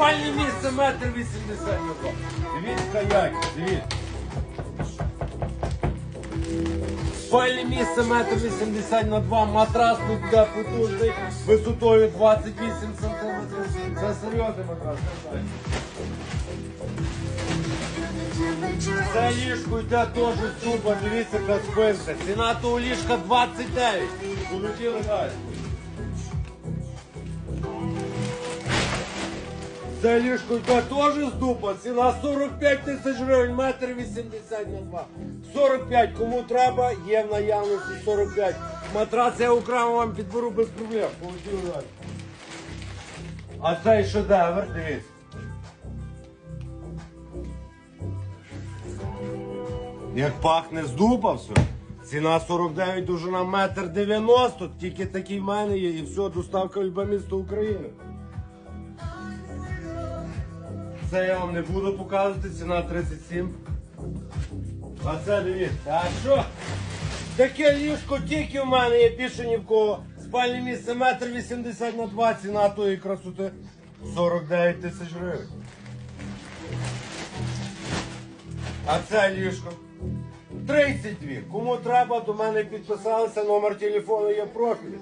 Спальне місце метр вісімдесят. Дивіться як, дивіться. Спальне місце метр вісімдесят на два. Матрас тут де потужний, висотою 28 сантиметрів. Це серйозний матрас. Це ліжко йде теж супер, дивіться, яка спинка. Ціна того ліжка 29. Полетіли далі. Це ліжко йде теж з дупа. Ціна 45 тисяч гривень, метр 80 на 2. 45, кому треба, є в наявності 45. Матрац я окремо вам підберу без проблем. Полетіли далі. А цей шедевр, дивіться. Як пахне з дуба все. Ціна 49, довжина метр 90, тільки такий в мене є і все, доставка в любе місто України. Це я вам не буду показувати, ціна 37. А це дивіться. А що? Таке ліжко тільки в мене є більше ні в кого. Спальне місце метр 80 на 2, ціна тої красоти 49 тисяч гривень. А це ліжко 32. Кому треба, до мене підписалися, номер телефону є в профілі.